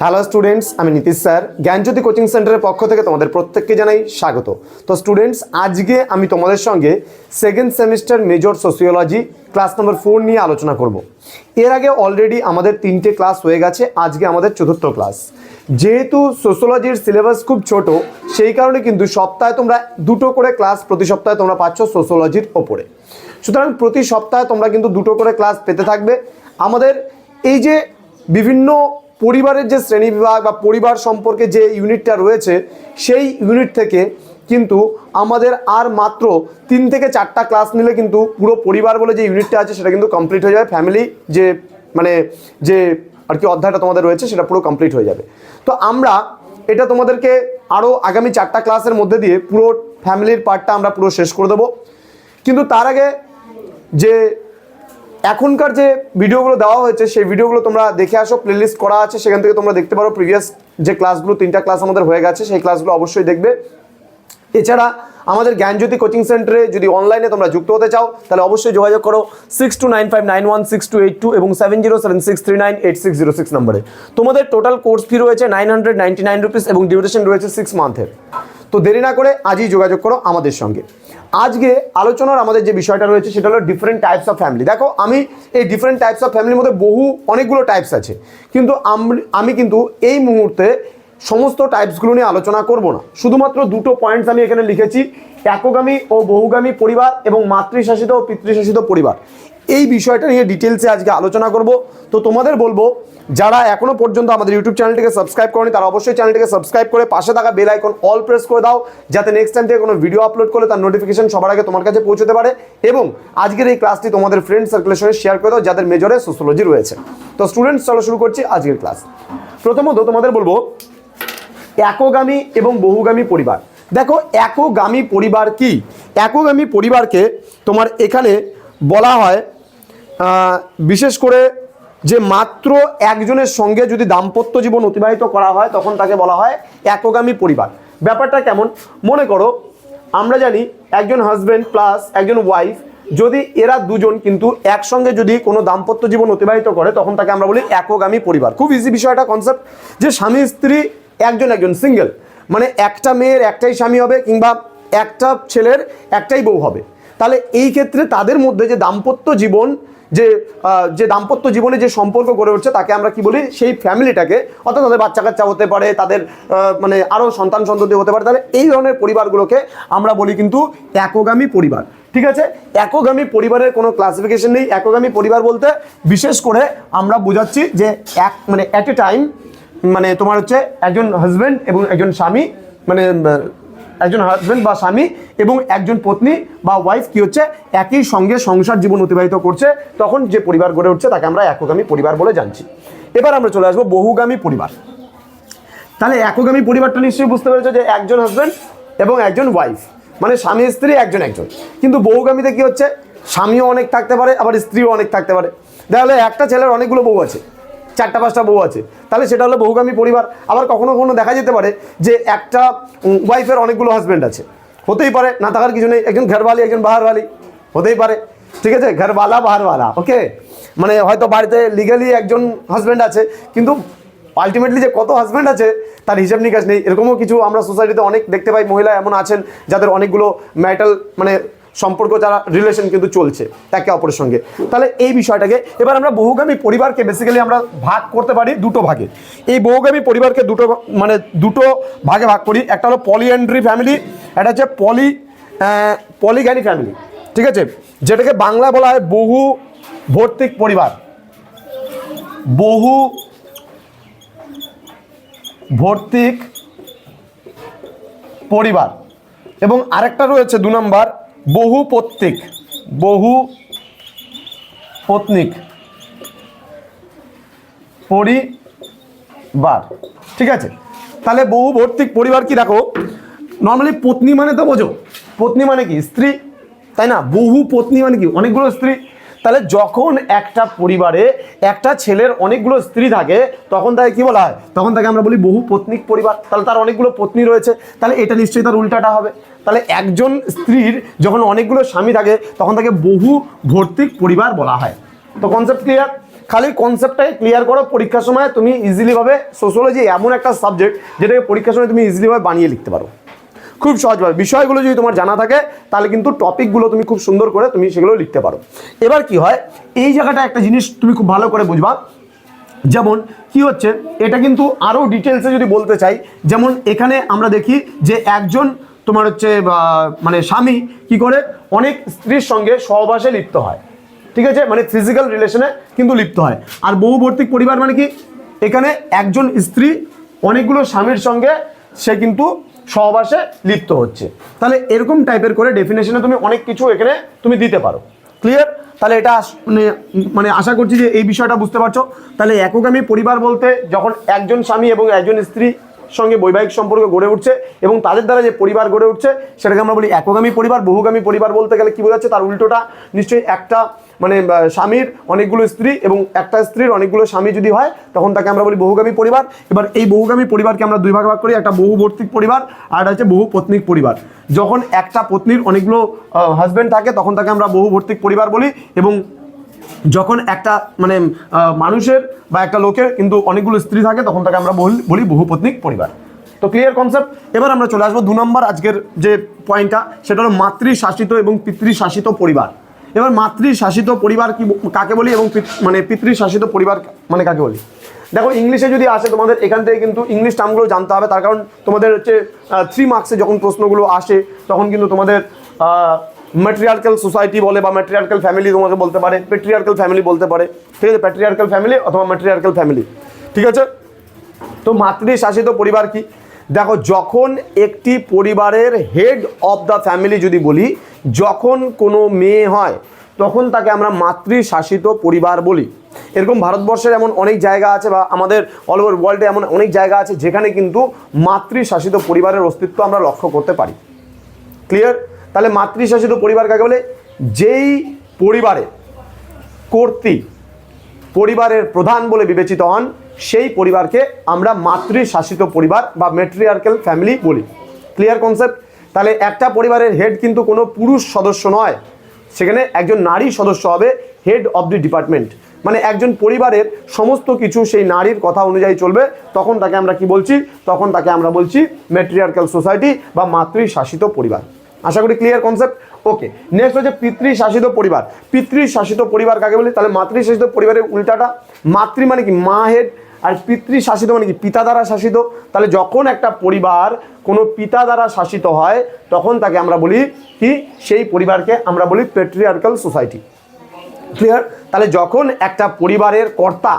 Hello students আমি Nitish sir. জ্ঞানজ্যোতি coaching সেন্টারের পক্ষ থেকে তোমাদের প্রত্যেককে জানাই স্বাগত। তো স্টুডেন্টস আজকে আমি তোমাদের সঙ্গে second semester major sociology class number four নিয়ে আলোচনা করব। এর আগে অলরেডি আমাদের তিনটে ক্লাস হয়ে গেছে, আজকে আমাদের চতুর্থ ক্লাস যেহেতু সোসিওলজির সিলেবাস খুব ছোট, সেই কারণে কিন্তু সপ্তাহে তোমরা দুটো করে ক্লাস প্রতি সপ্তাহে তোমরা পাচ্ছ সোসিওলজির ওপরে। সুতরাং প্রতি সপ্তাহে তোমরা কিন্তু দুটো করে ক্লাস পেতে থাকবে। আমাদের এই যে বিভিন্ন পরিবারের যে শ্রেণি বিভাগ বা পরিবার সম্পর্কে যে ইউনিটটা রয়েছে, সেই ইউনিট থেকে কিন্তু আমাদের আর মাত্র তিন থেকে চারটা ক্লাস নিলে কিন্তু পুরো পরিবার বলে যে ইউনিটটা আছে, সেটা কিন্তু কমপ্লিট হয়ে যাবে। ফ্যামিলি যে মানে যে আর কি অধ্যায়টা তোমাদের রয়েছে, সেটা পুরো কমপ্লিট হয়ে যাবে। তো আমরা এটা তোমাদেরকে আরও আগামী চারটা ক্লাসের মধ্যে দিয়ে পুরো ফ্যামিলির পার্টটা আমরা পুরো শেষ করে দেবো। কিন্তু তার আগে যে এখনকার যে ভিডিওগুলো দেওয়া হয়েছে, সেই ভিডিওগুলো তোমরা দেখে আসো প্লেলিস্ট করা আছে, সেখান থেকে তোমরা দেখতে পারো প্রিভিয়াস যে ক্লাসগুলো তিনটা ক্লাস আমাদের হয়ে গেছে, সেই ক্লাসগুলো অবশ্যই দেখবে। এছাড়া আমাদের জ্ঞানজ্যোতি কোচিং সেন্টারে যদি অনলাইনে তোমরা যুক্ত হতে চাও, তাহলে অবশ্যই যোগাযোগ করো six two nine five nine one six two eight two এবং seven zero seven six three nine eight six zero six নম্বরে তোমাদের টোটাল কোর্স ফি রয়েছে nine hundred ninety nine rupees এবং ডিউরেশন রয়েছে সিক্স মান্থের তো দেরি না করে আজই যোগাযোগ করো আমাদের সঙ্গে। আজকে আলোচনার আমাদের যে বিষয়টা রয়েছে সেটা হলো ডিফারেন্ট টাইপস অফ ফ্যামিলি দেখো, আমি এই ডিফারেন্ট টাইপস অফ ফ্যামিলির মধ্যে বহু, অনেকগুলো টাইপস আছে। কিন্তু আম- কিন্তু এই মুহূর্তে সমস্ত টাইপসগুলো নিয়ে আলোচনা করব না। শুধুমাত্র দুটো পয়েন্টস আমি এখানে লিখেছি। একগামী ও বহুগামী পরিবার এবং মাতৃশাসিত ও পিতৃশাসিত পরিবার। এই বিষয়টা নিয়ে ডিটেলসে আজকে আলোচনা করব। তো তোমাদের বলব, যারা এখনও পর্যন্ত আমাদের ইউটিউব চ্যানেলটিকে সাবস্ক্রাইব করেনি, তারা অবশ্যই চ্যানেলটিকে সাবস্ক্রাইব করে পাশে থাকা বেল আইকন অল প্রেস করে দাও, যাতে নেক্সট টাইম থেকে কোনো ভিডিও আপলোড করলে তার নোটিফিকেশন সবার আগে তোমার কাছে পৌঁছতে পারে। এবং আজকের এই ক্লাসটি তোমাদের ফ্রেন্ড সার্কুলের সঙ্গে শেয়ার করে দাও, যাদের মেজরে সোশ্যোলজি রয়েছে। তো স্টুডেন্টস চলো শুরু করছি আজকের ক্লাস প্রথমত তোমাদের বলব, একগামী এবং বহুগামী পরিবার। দেখো, একগামী পরিবার কি? একগামী পরিবারকে তোমার এখানে বলা হয় বিশেষ করে যে মাত্র একজনের সঙ্গে যদি দাম্পত্য জীবন অতিবাহিত করা হয়, তখন তাকে বলা হয় একগামী পরিবার। ব্যাপারটা কেমন? মনে করো, আমরা জানি একজন হাজব্যান্ড প্লাস একজন ওয়াইফ যদি এরা দুজন কিন্তু একসঙ্গে যদি কোনো দাম্পত্য জীবন অতিবাহিত করে, তখন তাকে আমরা বলি একগামী পরিবার। খুব ইজি বিষয়টা কনসেপ্ট যে স্বামী, স্ত্রী, একজন একজন সিঙ্গেল মানে একটা মেয়ের একটাই স্বামী হবে কিংবা একটা ছেলের একটাই বউ হবে। তাহলে এই ক্ষেত্রে তাদের মধ্যে যে দাম্পত্য জীবন, যে যে দাম্পত্য জীবনে যে সম্পর্ক গড়ে উঠছে, তাকে আমরা কি বলি? সেই ফ্যামিলিটাকে। অর্থাৎ তাদের বাচ্চা কাচ্চা হতে পারে, তাদের মানে আরও সন্তান সন্ততি হতে পারে। তাহলে এই ধরনের পরিবারগুলোকে আমরা বলি কিন্তু একগামী পরিবার। ঠিক আছে? একগামী পরিবারের কোনো ক্লাসিফিকেশন নেই। একগামী পরিবার বলতে বিশেষ করে আমরা বোঝাচ্ছি যে এক মানে অ্যাট এ টাইম মানে তোমার হচ্ছে একজন হাজব্যান্ড এবং একজন স্বামী মানে একজন হাজব্যান্ড বা স্বামী এবং একজন পত্নী বা ওয়াইফ কি হচ্ছে? একই সঙ্গে সংসার জীবন অতিবাহিত করছে, তখন যে পরিবার গড়ে উঠছে তাকে আমরা একগামী পরিবার বলে জানছি। এবার আমরা চলে আসব বহুগামী পরিবার। তাহলে একগামী পরিবারটা নিশ্চয়ই বুঝতে পেরেছ যে একজন হাজব্যান্ড এবং একজন ওয়াইফ মানে স্বামী, স্ত্রী, একজন একজন। কিন্তু বহুগামীতে কি হচ্ছে? স্বামীও অনেক থাকতে পারে, আবার স্ত্রীও অনেক থাকতে পারে। তাহলে একটা ছেলের অনেকগুলো বউ আছে। চারটা পাঁচটা বউ আছে। তাহলে সেটা হলো বহুগামী পরিবার। আবার কখনো কখনো দেখা যেতে পারে যে একটা ওয়াইফের অনেকগুলো হাজব্যান্ড আছে। হতেই পারে, না থাকার কিছু নেই, একজন ঘরওয়ালি একজন বাহারওয়ালি হতেই পারে। ঠিক আছে? ঘরওয়ালা বাহারওয়ালা ওকে মানে হয়তো বাড়িতে লিগালি একজন হাজব্যান্ড আছে, কিন্তু আলটিমেটলি যে কত হাজব্যান্ড আছে, তার হিসাব নিকাশ নেই। এরকমও কিছু আমরা সোসাইটিতে অনেক দেখতে পাই, মহিলা এমন আছেন যাদের অনেকগুলো ম্যাটাল মানে সম্পর্ক যারা রিলেশন কিন্তু চলছে একে অপরের সঙ্গে। তাহলে এই বিষয়টাকে এবার আমরা বহুগামী পরিবারকে বেসিক্যালি আমরা ভাগ করতে পারি দুটো ভাগে। এই বহুগামী পরিবারকে দুটো মানে দুটো ভাগে ভাগ করি। একটা হলো পলিএন্ড্রি ফ্যামিলি একটা হচ্ছে পলি পলিগ্যানি ফ্যামিলি ঠিক আছে? যেটাকে বাংলা বলা হয় বহু ভর্তিক পরিবার। বহু ভর্তিক পরিবার। এবং আরেকটা রয়েছে দু নম্বর বহু পত্নিক বহু পত্নিক পরিবার, ঠিক আছে? তাহলে বহু ভর্তিক পরিবার কি দেখো? নর্মালি পত্নী মানে তো বোঝো। পত্নী মানে কি? স্ত্রী, তাই না? বহু পত্নী মানে কি? অনেকগুলো স্ত্রী। তাহলে যখন একটা পরিবারে একটা ছেলের অনেকগুলো স্ত্রী থাকে, তখন তাকে কি বলা হয়? তখন তাকে আমরা বলি বহু পত্নিক পরিবার। তাহলে তার অনেকগুলো পত্নী রয়েছে, তাহলে এটা নিশ্চয়ই তার উল্টাটা হবে। তাহলে একজন স্ত্রীর যখন অনেকগুলো স্বামী থাকে, তখন তাকে বহু ভর্তিক পরিবার বলা হয়। তো কনসেপ্ট ক্লিয়ার খালি কনসেপ্টটাকে ক্লিয়ার করো। পরীক্ষার সময় তুমি ইজিলিভাবে সোশ্যোলজি এমন একটা সাবজেক্ট যেটাকে পরীক্ষার সময় তুমি ইজিলিভাবে বানিয়ে লিখতে পারো। খুব সহজভাবে বিষয়গুলো যদি তোমার জানা থাকে, তাহলে কিন্তু টপিকগুলো তুমি খুব সুন্দর করে তুমি সেগুলো লিখতে পারো। এবার কি হয়? এই জায়গাটা একটা জিনিস তুমি খুব ভালো করে বুঝবা। যেমন কি হচ্ছে, এটা কিন্তু আরও ডিটেলসে যদি বলতে চাই, যেমন এখানে আমরা দেখি যে একজন তোমার হচ্ছে মানে স্বামী কি করে? অনেক স্ত্রীর সঙ্গে সহবাসে লিপ্ত হয়। ঠিক আছে? মানে ফিজিক্যাল রিলেশনে কিন্তু লিপ্ত হয়। আর বহুবর্তিক পরিবার মানে কি? এখানে একজন স্ত্রী অনেকগুলো স্বামীর সঙ্গে সে কিন্তু সহবাসে লিপ্ত হচ্ছে। তাহলে এরকম টাইপের করে ডেফিনেশনে তুমি অনেক কিছু এখানে তুমি দিতে পারো। ক্লিয়ার তাহলে এটা মানে মানে আশা করছি যে এই বিষয়টা বুঝতে পারছ। তাহলে একগামী পরিবার বলতে যখন একজন স্বামী এবং একজন স্ত্রী সঙ্গে বৈবাহিক সম্পর্ক গড়ে উঠছে এবং তাদের দ্বারা যে পরিবার গড়ে উঠছে, সেটাকে আমরা বলি একগামী পরিবার, বহুগামী পরিবার বলতে গেলে কি বোঝাচ্ছে? তার উল্টোটা। নিশ্চয়ই একটা মানে স্বামীর অনেকগুলো স্ত্রী এবং একটা স্ত্রীর অনেকগুলো স্বামী যদি হয়, তখন তাকে আমরা বলি বহুগামী পরিবার। এবার এই বহুগামী পরিবারকে আমরা দুই ভাগ ভাগ করি, একটা বহুবর্তিক পরিবার আর একটা হচ্ছে বহু পত্নিক পরিবার। যখন একটা পত্নীর অনেকগুলো হাজব্যান্ড থাকে, তখন তাকে আমরা বহুবর্তিক পরিবার বলি এবং যখন একটা মানে মানুষের বা একটা লোকের কিন্তু অনেকগুলো স্ত্রী থাকে, তখন তাকে আমরা বলি বহুপত্নিক পরিবার। তো ক্লিয়ার কনসেপ্ট এবার আমরা চলে আসব দু নম্বর আজকের যে পয়েন্টটা সেটা হলো মাতৃশাসিত এবং পিতৃশাসিত পরিবার। এবার মাতৃশাসিত পরিবার কি কাকে বলি এবং মানে পিতৃশাসিত পরিবার মানে কাকে বলি? দেখো, ইংলিশে যদি আসে তোমাদের, এখান থেকে কিন্তু ইংলিশ টার্মগুলো জানতে হবে। তার কারণ তোমাদের হচ্ছে থ্রি মার্কসে যখন প্রশ্নগুলো আসে, তখন কিন্তু তোমাদের ম্যাট্রিয়ার্কাল সোসাইটি বলে বা ম্যাট্রিয়ার্কাল ফ্যামিলি তোমাকে বলতে পারে পেট্রিয়ার্কাল ফ্যামিলি বলতে পারে। ঠিক আছে? প্যাট্রিয়ার্কাল ফ্যামিলি অথবা ম্যাট্রিয়ার্কাল ফ্যামিলি ঠিক আছে? তো মাতৃশাসিত পরিবার কি? দেখো, যখন একটি পরিবারের হেড অফ দ্য ফ্যামিলি যদি বলি যখন কোনো মেয়ে হয়, তখন তাকে আমরা মাতৃশাসিত পরিবার বলি। এরকম ভারতবর্ষের এমন অনেক জায়গা আছে বা আমাদের অল ওভার ওয়ার্ল্ডে এমন অনেক জায়গা আছে যেখানে কিন্তু মাতৃশাসিত পরিবারের অস্তিত্ব আমরা লক্ষ্য করতে পারি। ক্লিয়ার তাহলে মাতৃশাসিত পরিবার কাকে বলে? যেই পরিবারে কর্তৃ পরিবারের প্রধান বলে বিবেচিত হন, সেই পরিবারকে আমরা মাতৃশাসিত পরিবার বা মেট্রিয়ার্কেল ফ্যামিলি বলি। ক্লিয়ার কনসেপ্ট তাহলে একটা পরিবারের হেড কিন্তু কোনো পুরুষ সদস্য নয়। সেখানে একজন নারী সদস্য হবে হেড অফ দি ডিপার্টমেন্ট মানে একজন পরিবারের সমস্ত কিছু সেই নারীর কথা অনুযায়ী চলবে, তখন তাকে আমরা কি বলছি? তখন তাকে আমরা বলছি মেট্রিয়ার্কাল সোসাইটি বা মাতৃশাসিত পরিবার। আশা করি ক্লিয়ার কনসেপ্ট ওকে নেক্সট হচ্ছে পিতৃশাসিত পরিবার। পিতৃশাসিত পরিবার কাকে বলি? তাহলে মাতৃশাসিত পরিবারের উল্টাটা, মাতৃ মানে কি? মা হেড আর পিতৃ শাসিত মানে কি? পিতা দ্বারা শাসিত। তাহলে যখন একটা পরিবার কোনো পিতা দ্বারা শাসিত হয়, তখন তাকে আমরা বলি কি? সেই পরিবারকে আমরা বলি পেট্রিয়ার্কাল সোসাইটি ক্লিয়ার তাহলে যখন একটা পরিবারের কর্তা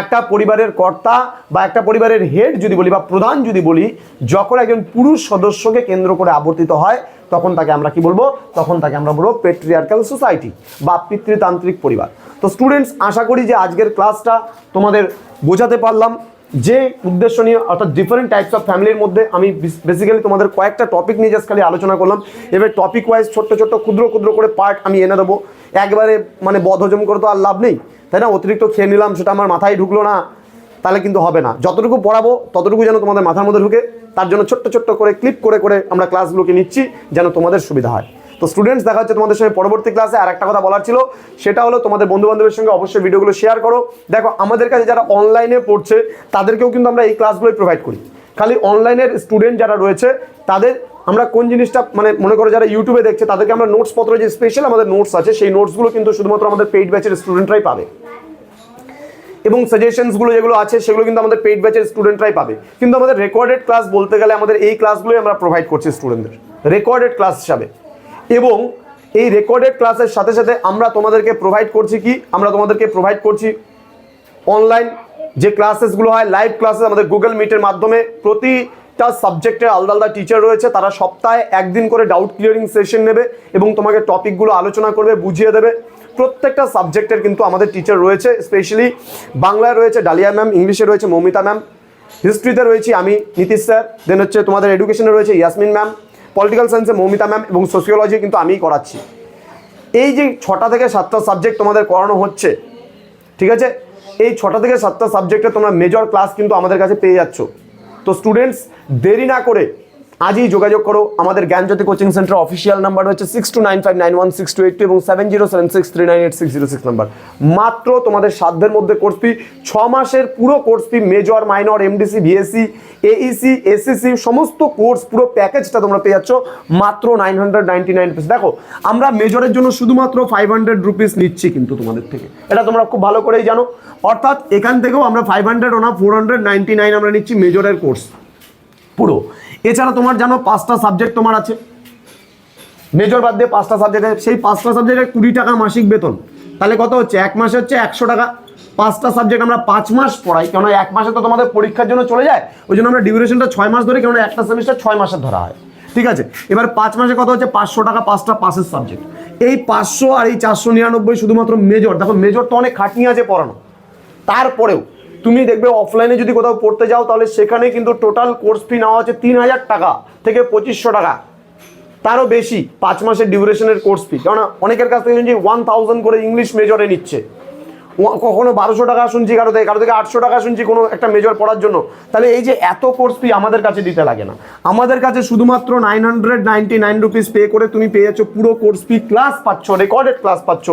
একটা পরিবারের কর্তা বা একটা পরিবারের হেড যদি বলি বা প্রধান যদি বলি, যখন একজন পুরুষ সদস্যকে কেন্দ্র করে আবর্তিত হয়, তখন তাকে আমরা কি বলব? তখন তাকে আমরা বলব পেট্রিয়ার্কাল সোসাইটি বা পিতৃতান্ত্রিক পরিবার। তো স্টুডেন্টস আশা করি যে আজকের ক্লাসটা তোমাদের বোঝাতে পারলাম। যে উদ্দেশ্য নিয়ে, অর্থাৎ ডিফারেন্ট টাইপস অফ ফ্যামিলির মধ্যে আমি বেসিক্যালি তোমাদের কয়েকটা টপিক নিয়ে জাস্ট খালি আলোচনা করলাম। এবার টপিক ওয়াইজ ছোট্ট ছোট্ট, ক্ষুদ্র ক্ষুদ্র করে পার্ট আমি এনে দেবো। একবারে মানে বদহজম করে তো আর লাভ নেই। তাই না? অতিরিক্ত খেয়ে নিলাম, সেটা আমার মাথায় ঢুকলো না, তাহলে কিন্তু হবে না। যতটুকু পড়াবো, ততটুকু যেন তোমাদের মাথার মধ্যে ঢুকে। তার জন্য ছোট্ট ছোট্ট করে ক্লিপ করে করে আমরা ক্লাসগুলোকে নিচ্ছি, যেন তোমাদের সুবিধা হয়। তো স্টুডেন্টস দেখা হচ্ছে তোমাদের সঙ্গে পরবর্তী ক্লাসে আর একটা কথা বলার ছিল, সেটা হলো তোমাদের বন্ধু বান্ধবের সঙ্গে অবশ্যই ভিডিওগুলো শেয়ার করো। দেখো, আমাদের কাছে যারা অনলাইনে পড়ছে, তাদেরকেও কিন্তু আমরা এই ক্লাসগুলোই প্রোভাইড করি। খালি অনলাইনের স্টুডেন্ট যারা রয়েছে, তাদের আমরা কোন জিনিসটা মানে মনে করো যারা ইউটিউবে দেখছে, তাদেরকে আমরা নোটস পত্র যে স্পেশাল আমাদের নোটস আছে, সেই নোটসগুলো কিন্তু শুধুমাত্র আমাদের পেইড ব্যাচের স্টুডেন্টরাই পাবে। এবং সাজেশনসগুলো যেগুলো আছে, সেগুলো কিন্তু আমাদের পেইড ব্যাচের স্টুডেন্টরাই পাবে। কিন্তু আমাদের রেকর্ডেড ক্লাস বলতে গেলে আমাদের এই ক্লাসগুলোই আমরা প্রোভাইড করছি স্টুডেন্টদের রেকর্ডেড ক্লাস হিসাবে। এবং এই রেকর্ডেড ক্লাসের সাথে সাথে আমরা তোমাদেরকে প্রোভাইড করছি কি? আমরা তোমাদেরকে প্রোভাইড করছি অনলাইন যে ক্লাসেসগুলো হয় লাইভ ক্লাসেস আমাদের গুগল মিটের মাধ্যমে প্রতিটা সাবজেক্টের আলাদা আলাদা টিচার রয়েছে, তারা সপ্তাহে একদিন করে ডাউট ক্লিয়ারিং সেশন নেবে এবং তোমাকে টপিকগুলো আলোচনা করবে, বুঝিয়ে দেবে। প্রত্যেকটা সাবজেক্টের কিন্তু আমাদের টিচার রয়েছে স্পেশালি বাংলায় রয়েছে ডালিয়া ম্যাম ইংলিশে রয়েছে মৌমিতা ম্যাম হিস্ট্রিতে রয়েছি আমি নীতিশ স্যার দেন হচ্ছে তোমাদের এডুকেশনে রয়েছে ইয়াসমিন ম্যাম পলিটিক্যাল সায়েন্সে মৌমিতা ম্যাম এবং সোশিওলজি কিন্তু আমিই করাচ্ছি। এই যে ছটা থেকে সাতটা সাবজেক্ট তোমাদের করানো হচ্ছে, ঠিক আছে? এই ছটা থেকে সাতটা সাবজেক্টে তোমরা মেজর ক্লাস কিন্তু আমাদের কাছে পেয়ে যাচ্ছ। তো স্টুডেন্টস দেরি না করে আজই যোগাযোগ করো। আমাদের Gyanjyoti coaching centre official number হচ্ছে six two nine five nine one six two eight two এবং seven zero seven six three nine eight six zero six number. মাত্র তোমাদের সাধ্যের মধ্যে কোর্স ফি ছ মাসের পুরো course fee major minor MDC VSC AEC SSC সমস্ত course পুরো প্যাকেজটা তোমরা পেয়ে যাচ্ছ। মাত্র nine hundred ninety nine rupees দেখো, আমরা মেজরের জন্য শুধুমাত্র ফাইভ হান্ড্রেড রুপিস নিচ্ছি কিন্তু তোমাদের থেকে। এটা তোমরা খুব ভালো করেই জানো। অর্থাৎ এখান থেকেও আমরা ফাইভ হান্ড্রেড ওনা ফোর হান্ড্রেড নাইনটি নাইন আমরা নিচ্ছি মেজরের কোর্স পুরো। এছাড়া তোমার জানো পাঁচটা সাবজেক্ট তোমার আছে। মেজর বাদ দিয়ে পাঁচটা সাবজেক্ট আছে। সেই পাঁচটা সাবজেক্টে কুড়ি টাকা মাসিক বেতন। তাহলে কত হচ্ছে? এক মাসে হচ্ছে একশো টাকা। পাঁচটা সাবজেক্ট আমরা পাঁচ মাস পড়াই কেন এক মাসে তো তোমাদের পরীক্ষার জন্য চলে যায়। ওই জন্য আমরা ডিউরেশনটা ছয় মাস ধরে কেন একটা সেমিস্টার ছয় মাসের ধরা হয়। ঠিক আছে? এবার পাঁচ মাসে কত হচ্ছে? পাঁচশো টাকা, পাঁচটা পাসের সাবজেক্ট এই পাঁচশো আর এই চারশো নিরানব্বই শুধুমাত্র মেজর দেখো মেজর তো অনেক খাটনি আছে পড়ানো। তারপরেও তুমি দেখবে অফলাইনে যদি কোথাও পড়তে যাও, তাহলে সেখানে কিন্তু টোটাল কোর্স ফি নেওয়া হচ্ছে তিন হাজার টাকা থেকে পঁচিশশো টাকা। তারও বেশি, পাঁচ মাসের ডিউরেশনের কোর্স ফি কেননা অনেকের কাছ থেকে শুনছি ওয়ান থাউজেন্ড করে ইংলিশ মেজরে নিচ্ছে। কখনো বারোশো টাকা শুনছি কারও থেকে কারও থেকে আটশো টাকা শুনছি কোনো একটা মেজর পড়ার জন্য। তাহলে এই যে এত কোর্স ফি আমাদের কাছে দিতে লাগে না। আমাদের কাছে শুধুমাত্র nine hundred ninety nine rupees pay করে তুমি পেয়ে যাচ্ছ পুরো কোর্স ফি ক্লাস পাচ্ছ রেকর্ডেড ক্লাস পাচ্ছ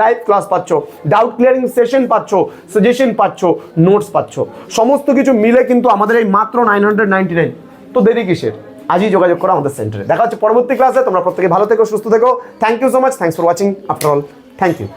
লাইভ ক্লাস পাচ্ছ ডাউট ক্লিয়ারিং সেশন পাচ্ছ সাজেশন পাচ্ছ নোটস পাচ্ছ। সমস্ত কিছু মিলে কিন্তু আমাদের এই মাত্র নাইন হান্ড্রেড নাইনটি নাইন তো দেরি কিসের? আজই যোগাযোগ করো আমাদের সেন্টারে দেখা হচ্ছে পরবর্তী ক্লাসে তোমরা প্রত্যেকে ভালো থেকো, সুস্থ থেকো। Thank you so much thanks for watching after all thank you